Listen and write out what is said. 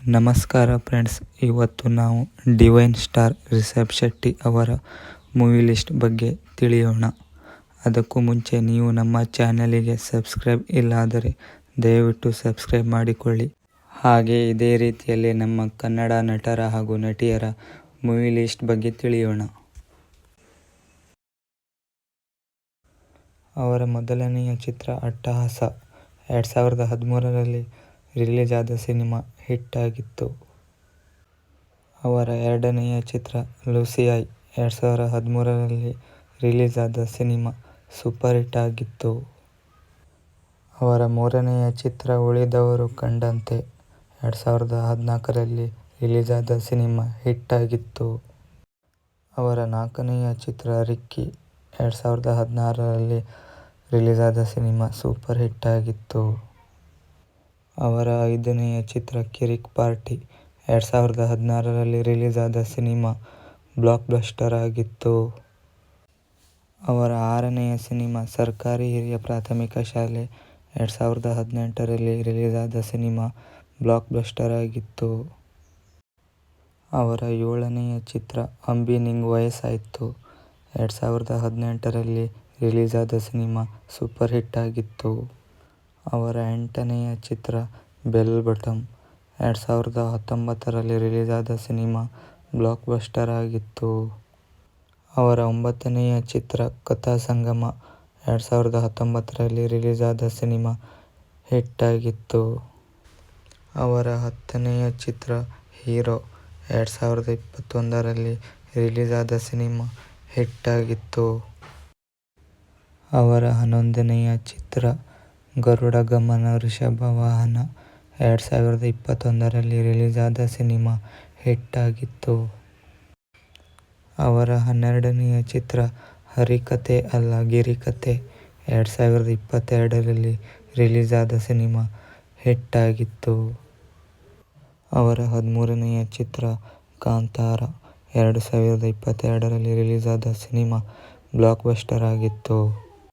ನಮಸ್ಕಾರ ಫ್ರೆಂಡ್ಸ್. ಇವತ್ತು ನಾವು ಡಿವೈನ್ ಸ್ಟಾರ್ ರಿಷಬ್ ಶೆಟ್ಟಿ ಅವರ ಮೂವಿ ಲಿಸ್ಟ್ ಬಗ್ಗೆ ತಿಳಿಯೋಣ. ಅದಕ್ಕೂ ಮುಂಚೆ ನೀವು ನಮ್ಮ ಚಾನಲಿಗೆ ಸಬ್ಸ್ಕ್ರೈಬ್ ಇಲ್ಲಾದರೆ ದಯವಿಟ್ಟು ಸಬ್ಸ್ಕ್ರೈಬ್ ಮಾಡಿಕೊಳ್ಳಿ. ಹಾಗೆ ಇದೇ ರೀತಿಯಲ್ಲಿ ನಮ್ಮ ಕನ್ನಡ ನಟರ ಹಾಗೂ ನಟಿಯರ ಮೂವಿ ಲಿಸ್ಟ್ ಬಗ್ಗೆ ತಿಳಿಯೋಣ. ಅವರ ಮೊದಲನೆಯ ಚಿತ್ರ ಅಟ್ಟಹಾಸ. ಎರಡು ಸಾವಿರದ ಹದಿಮೂರರಲ್ಲಿ ರಿಲೀಸ್ ಆದ ಸಿನಿಮಾ ಹಿಟ್ ಆಗಿತ್ತು. ಅವರ ಎರಡನೆಯ ಚಿತ್ರ ಲೂಸಿಯಾಯ್ ಎರಡು ಸಾವಿರದ ಹದಿಮೂರರಲ್ಲಿ ರಿಲೀಸ್ ಆದ ಸಿನಿಮಾ ಸೂಪರ್ ಹಿಟ್ ಆಗಿತ್ತು. ಅವರ ಮೂರನೆಯ ಚಿತ್ರ ಉಳಿದವರು ಕಂಡಂತೆ ಎರಡು ಸಾವಿರದ ಹದಿನಾಲ್ಕರಲ್ಲಿ ರಿಲೀಸ್ ಆದ ಸಿನಿಮಾ ಹಿಟ್ ಆಗಿತ್ತು. ಅವರ ನಾಲ್ಕನೆಯ ಚಿತ್ರ ರಿಕ್ಕಿ ಎರಡು ಸಾವಿರದ ಹದಿನಾರರಲ್ಲಿ ರಿಲೀಸ್ ಆದ ಸಿನಿಮಾ ಸೂಪರ್ ಹಿಟ್ ಆಗಿತ್ತು. ಅವರ ಐದನೆಯ ಚಿತ್ರ ಕಿರಿಕ್ ಪಾರ್ಟಿ ಎರಡು ಸಾವಿರದ ಹದಿನಾರರಲ್ಲಿ ರಿಲೀಸ್ ಆದ ಸಿನಿಮಾ ಬ್ಲಾಕ್ ಬಸ್ಟರ್ ಆಗಿತ್ತು. ಅವರ ಆರನೆಯ ಸಿನಿಮಾ ಸರ್ಕಾರಿ ಹಿರಿಯ ಪ್ರಾಥಮಿಕ ಶಾಲೆ ಎರಡು ಸಾವಿರದ ಹದಿನೆಂಟರಲ್ಲಿ ರಿಲೀಸ್ ಆದ ಸಿನಿಮಾ ಬ್ಲಾಕ್ ಬಸ್ಟರ್ ಆಗಿತ್ತು. ಅವರ ಏಳನೆಯ ಚಿತ್ರ ಅಂಬಿ ನಿಂಗ್ ವಯಸ್ಸಾಯಿತು ಎರಡು ಸಾವಿರದ ಹದಿನೆಂಟರಲ್ಲಿ ರಿಲೀಸ್ ಆದ ಸಿನಿಮಾ ಸೂಪರ್ ಹಿಟ್ ಆಗಿತ್ತು. ಅವರ ಎಂಟನೆಯ ಚಿತ್ರ ಬೆಲ್ ಬಾಟಮ್ ಎರಡು ಸಾವಿರದ ಹತ್ತೊಂಬತ್ತರಲ್ಲಿ ರಿಲೀಸ್ ಆದ ಸಿನಿಮಾ ಬ್ಲಾಕ್ ಬಸ್ಟರ್ ಆಗಿತ್ತು. ಅವರ ಒಂಬತ್ತನೆಯ ಚಿತ್ರ ಕಥಾಸಂಗಮ ಎರಡು ಸಾವಿರದ ಹತ್ತೊಂಬತ್ತರಲ್ಲಿ ರಿಲೀಸ್ ಆದ ಸಿನಿಮಾ ಹಿಟ್ ಆಗಿತ್ತು. ಅವರ ಹತ್ತನೆಯ ಚಿತ್ರ ಹೀರೋ ಎರಡು ಸಾವಿರದ ಇಪ್ಪತ್ತೊಂದರಲ್ಲಿ ರಿಲೀಸ್ ಆದ ಸಿನಿಮಾ ಹಿಟ್ ಆಗಿತ್ತು. ಅವರ ಹನ್ನೊಂದನೆಯ ಚಿತ್ರ ಗರುಡ ಗಮನ ಋಷಭ ವಾಹನ ಎರಡು ಸಾವಿರದ ಇಪ್ಪತ್ತೊಂದರಲ್ಲಿ ರಿಲೀಸ್ ಆದ ಸಿನಿಮಾ ಹಿಟ್ಟಾಗಿತ್ತು. ಅವರ ಹನ್ನೆರಡನೆಯ ಚಿತ್ರ ಹರಿಕಥೆ ಅಲ್ಲ ಗಿರಿಕಥೆ ಎರಡು ಸಾವಿರದ ಇಪ್ಪತ್ತೆರಡರಲ್ಲಿ ರಿಲೀಸ್ ಆದ ಸಿನಿಮಾ ಹಿಟ್ಟಾಗಿತ್ತು. ಅವರ ಹದಿಮೂರನೆಯ ಚಿತ್ರ ಕಾಂತಾರ ಎರಡು ಸಾವಿರದ ಇಪ್ಪತ್ತೆರಡರಲ್ಲಿ ರಿಲೀಸ್ ಆದ ಸಿನಿಮಾ ಬ್ಲಾಕ್ಬಸ್ಟರ್ ಆಗಿತ್ತು.